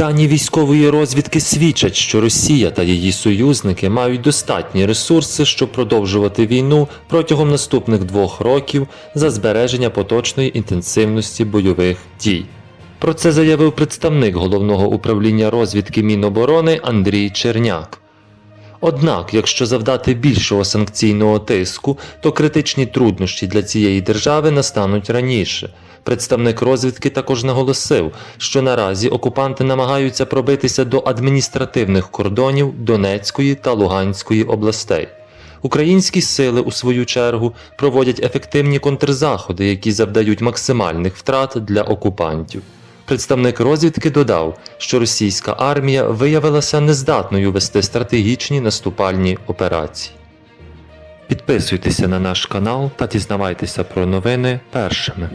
Дані військової розвідки свідчать, що Росія та її союзники мають достатні ресурси, щоб продовжувати війну протягом наступних двох років за збереження поточної інтенсивності бойових дій. Про це заявив представник головного управління розвідки Міноборони Андрій Черняк. Однак, якщо завдати більшого санкційного тиску, то критичні труднощі для цієї держави настануть раніше. Представник розвідки також наголосив, що наразі окупанти намагаються пробитися до адміністративних кордонів Донецької та Луганської областей. Українські сили, у свою чергу, проводять ефективні контрзаходи, які завдають максимальних втрат для окупантів. Представник розвідки додав, що російська армія виявилася нездатною вести стратегічні наступальні операції. Підписуйтеся на наш канал та дізнавайтеся про новини першими.